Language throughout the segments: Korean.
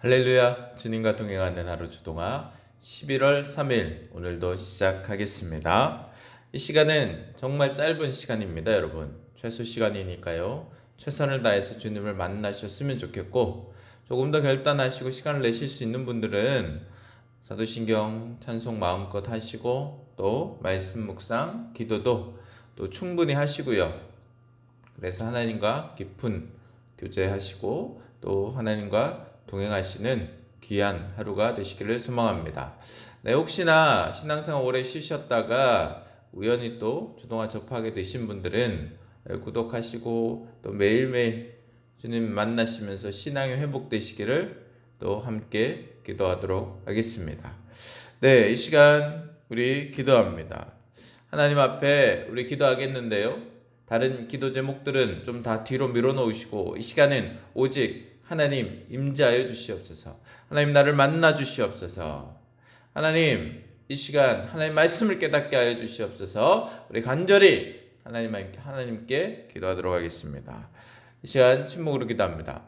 할렐루야 주님과 동행하는 하루 주동아 11월 3일 오늘도 시작하겠습니다. 이 시간은 정말 짧은 시간입니다, 여러분. 최소 시간이니까요. 최선을 다해서 주님을 만나셨으면 좋겠고 조금 더 결단하시고 시간을 내실 수 있는 분들은 사도신경 찬송 마음껏 하시고 또 말씀 묵상 기도도 또 충분히 하시고요. 그래서 하나님과 깊은 교제하시고 또 하나님과 동행하시는 귀한 하루가 되시기를 소망합니다. 네, 혹시나 신앙생활 오래 쉬셨다가 우연히 또 주동아 접하게 되신 분들은 구독하시고 또 매일매일 주님 만나시면서 신앙이 회복되시기를 또 함께 기도하도록 하겠습니다. 네, 이 시간 우리 기도합니다. 하나님 앞에 우리 기도하겠는데요. 다른 기도 제목들은 좀 다 뒤로 밀어놓으시고 이 시간은 오직 하나님 임재하여 주시옵소서. 하나님 나를 만나 주시옵소서. 하나님 이 시간 하나님 말씀을 깨닫게 하여 주시옵소서. 우리 간절히 하나님 하나님께 기도하도록 하겠습니다. 이 시간 침묵으로 기도합니다.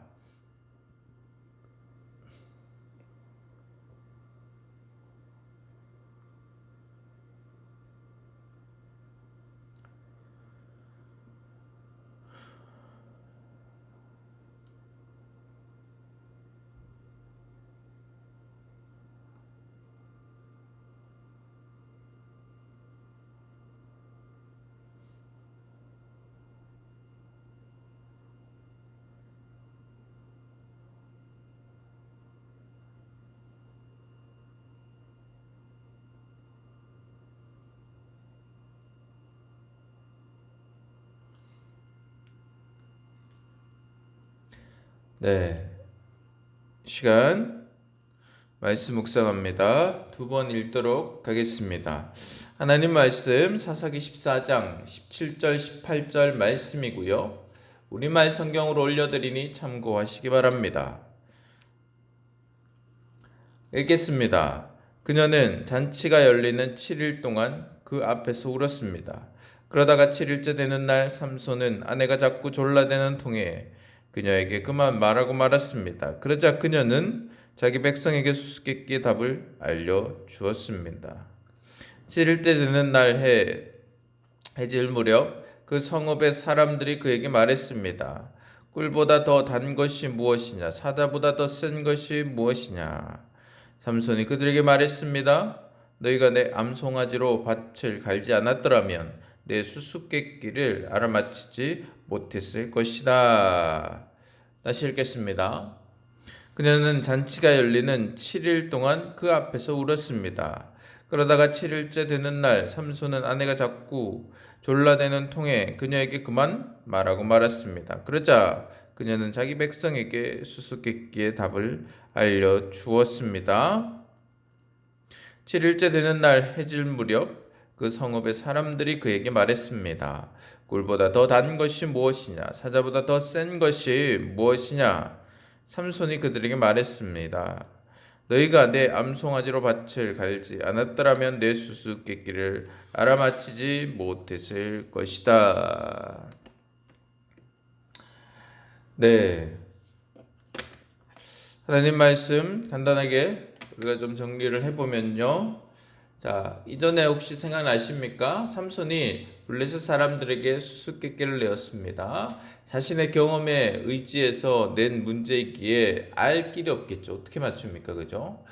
네. 시간 말씀 묵상합니다. 두 번 읽도록 하겠습니다. 하나님 말씀 사사기 14장 17절 18절 말씀이고요. 우리말 성경으로 올려드리니 참고하시기 바랍니다. 읽겠습니다. 그녀는 잔치가 열리는 7일 동안 그 앞에서 울었습니다. 그러다가 7일째 되는 날 삼손은 아내가 자꾸 졸라대는 통에 그녀에게 그만 말하고 말았습니다. 그러자 그녀는 자기 백성에게 수수께끼의 답을 알려 주었습니다. 7일째 되는 날 해, 해질 무렵 그 성읍의 사람들이 그에게 말했습니다. 꿀보다 더 단 것이 무엇이냐? 사자보다 더 센 것이 무엇이냐? 삼손이 그들에게 말했습니다. 너희가 내 암송아지로 밭을 갈지 않았더라면 내 수수께끼를 알아맞히지 못했을 것이다. 다시 읽겠습니다. 그녀는 잔치가 열리는 7일 동안 그 앞에서 울었습니다. 그러다가 7일째 되는 날 삼손은 아내가 자꾸 졸라대는 통에 그녀에게 그만 말하고 말았습니다. 그러자 그녀는 자기 백성에게 수수께끼의 답을 알려 주었습니다. 7일째 되는 날 해질 무렵 그 성읍의 사람들이 그에게 말했습니다. 꿀보다 더 단 것이 무엇이냐? 사자보다 더 센 것이 무엇이냐? 삼손이 그들에게 말했습니다. 너희가 내 암송아지로 밭을 갈지 않았더라면 내 수수께끼를 알아맞히지 못했을 것이다. 네. 하나님 말씀 간단하게 우리가 좀 정리를 해보면요. 자, 이전에 혹시 생각나십니까? 삼손이 블레셋 사람들에게 수수께끼를 내었습니다. 자신의 경험에 의지해서 낸 문제이기에 알 길이 없겠죠. 어떻게 맞춥니까? 그죠?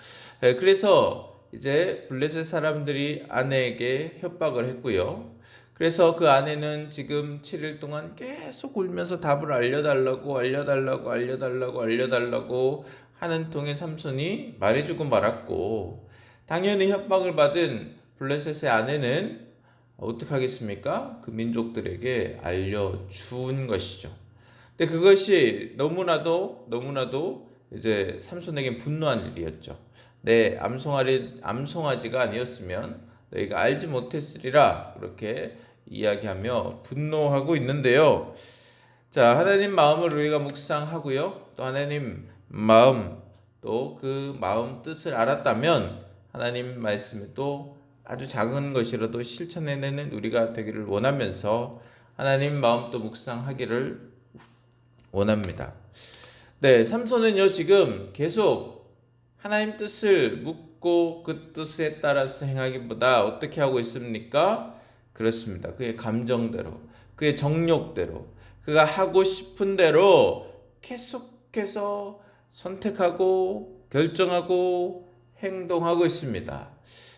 네, 그래서 이제 블레셋 사람들이 아내에게 협박을 했고요. 그래서 그 아내는 지금 7일 동안 계속 울면서 답을 알려달라고, 알려달라고, 알려달라고, 알려달라고 하는 통에 삼손이 말해주고 말았고, 당연히 협박을 받은 블레셋의 아내는 어떻게 하겠습니까? 그 민족들에게 알려준 것이죠. 근데 그것이 너무나도 너무나도 이제 삼손에게 분노한 일이었죠. 내 암송아리 암송아지가 아니었으면 너희가 알지 못했으리라 그렇게 이야기하며 분노하고 있는데요. 자 하나님 마음을 우리가 묵상하고요. 또 하나님 마음 또 그 마음 뜻을 알았다면 하나님 말씀에 또 아주 작은 것이라도 실천해내는 우리가 되기를 원하면서 하나님 마음도 묵상하기를 원합니다. 네, 삼손은요 지금 계속 하나님 뜻을 묻고 그 뜻에 따라서 행하기보다 어떻게 하고 있습니까? 그렇습니다. 그의 감정대로, 그의 정욕대로, 그가 하고 싶은 대로 계속해서 선택하고 결정하고 행동하고 있습니다.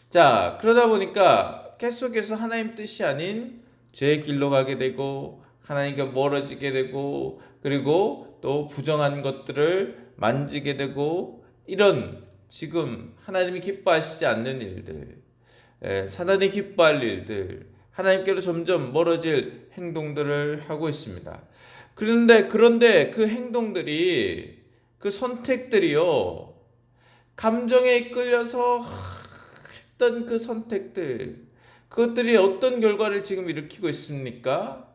자, 그러다 보니까 계속해서 하나님 뜻이 아닌 죄의 길로 가게 되고 하나님과 멀어지게 되고 그리고 또 부정한 것들을 만지게 되고 이런 지금 하나님이 기뻐하시지 않는 일들, 에, 사단이 기뻐할 일들, 하나님께로 점점 멀어질 행동들을 하고 있습니다. 그런데 그런데 그 행동들이 그 선택들이요 감정에 이끌려서 했던 그 선택들 그것들이 어떤 결과를 지금 일으키고 있습니까?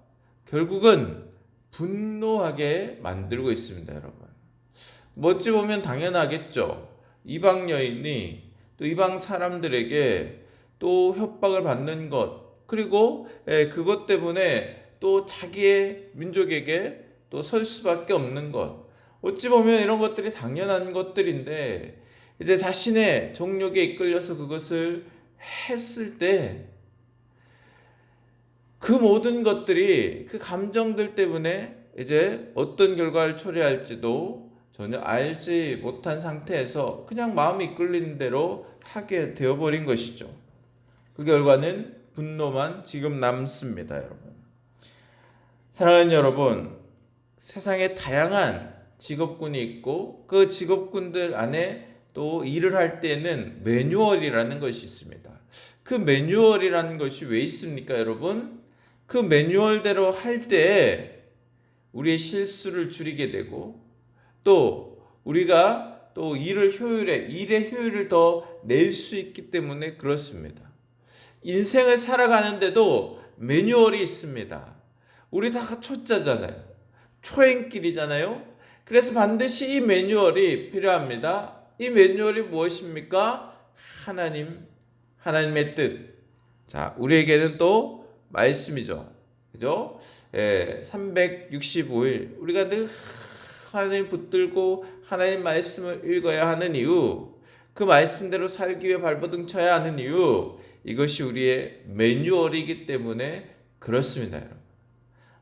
결국은 분노하게 만들고 있습니다, 여러분. 뭐 어찌 보면 당연하겠죠. 이방 여인이 또 이방 사람들에게 또 협박을 받는 것, 그리고 예, 그것 때문에 또 자기의 민족에게 또 설 수밖에 없는 것. 어찌 보면 이런 것들이 당연한 것들인데, 이제 자신의 정욕에 이끌려서 그것을 했을 때, 그 모든 것들이 그 감정들 때문에 이제 어떤 결과를 초래할지도 전혀 알지 못한 상태에서 그냥 마음이 이끌리는 대로 하게 되어버린 것이죠. 그 결과는 분노만 지금 남습니다, 여러분. 사랑하는 여러분, 세상에 다양한 직업군이 있고 그 직업군들 안에 또 일을 할 때는 매뉴얼이라는 것이 있습니다. 그 매뉴얼이라는 것이 왜 있습니까, 여러분? 그 매뉴얼대로 할 때 우리의 실수를 줄이게 되고 또 우리가 또 일을 효율에 일의 효율을 더 낼 수 있기 때문에 그렇습니다. 인생을 살아가는데도 매뉴얼이 있습니다. 우리 다 초짜잖아요. 초행길이잖아요. 그래서 반드시 이 매뉴얼이 필요합니다. 이 매뉴얼이 무엇입니까? 하나님, 하나님의 뜻. 자, 우리에게는 또 말씀이죠. 그죠? 예, 365일. 우리가 늘 하나님 붙들고 하나님 말씀을 읽어야 하는 이유, 그 말씀대로 살기 위해 발버둥 쳐야 하는 이유, 이것이 우리의 매뉴얼이기 때문에 그렇습니다.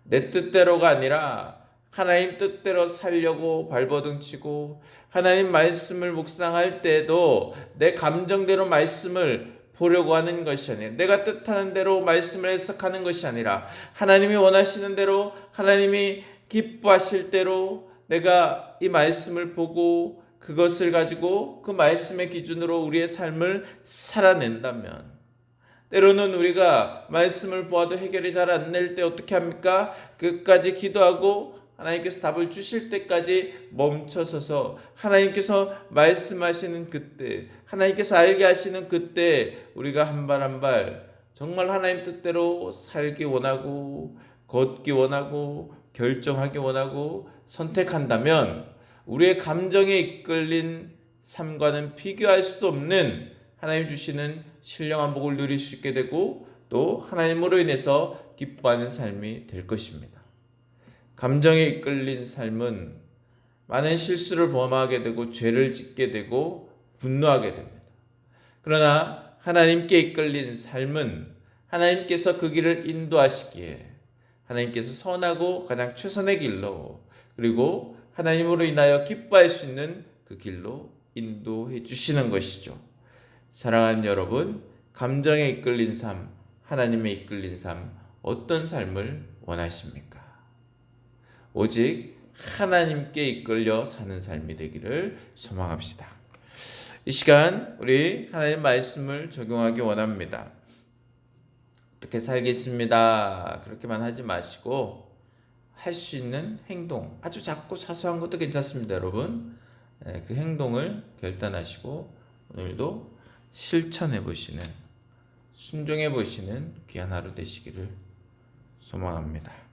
내 뜻대로가 아니라 하나님 뜻대로 살려고 발버둥 치고 하나님 말씀을 묵상할 때도 내 감정대로 말씀을 보려고 하는 것이 아니라 내가 뜻하는 대로 말씀을 해석하는 것이 아니라 하나님이 원하시는 대로 하나님이 기뻐하실 대로 내가 이 말씀을 보고 그것을 가지고 그 말씀의 기준으로 우리의 삶을 살아낸다면 때로는 우리가 말씀을 보아도 해결이 잘 안 낼 때 어떻게 합니까? 끝까지 기도하고 하나님께서 답을 주실 때까지 멈춰서서 하나님께서 말씀하시는 그때, 하나님께서 알게 하시는 그때 우리가 한 발 한 발 정말 하나님 뜻대로 살기 원하고 걷기 원하고 결정하기 원하고 선택한다면 우리의 감정에 이끌린 삶과는 비교할 수 없는 하나님 주시는 신령한 복을 누릴 수 있게 되고 또 하나님으로 인해서 기뻐하는 삶이 될 것입니다. 감정에 이끌린 삶은 많은 실수를 범하게 되고 죄를 짓게 되고 분노하게 됩니다. 그러나 하나님께 이끌린 삶은 하나님께서 그 길을 인도하시기에 하나님께서 선하고 가장 최선의 길로 그리고 하나님으로 인하여 기뻐할 수 있는 그 길로 인도해 주시는 것이죠. 사랑하는 여러분, 감정에 이끌린 삶, 하나님의 이끌린 삶, 어떤 삶을 원하십니까? 오직 하나님께 이끌려 사는 삶이 되기를 소망합시다. 이 시간 우리 하나님 말씀을 적용하기 원합니다. 어떻게 살겠습니다. 그렇게만 하지 마시고 할 수 있는 행동, 아주 작고 사소한 것도 괜찮습니다, 여러분. 예, 그 행동을 결단하시고 오늘도 실천해 보시는, 순종해 보시는 귀한 하루 되시기를 소망합니다.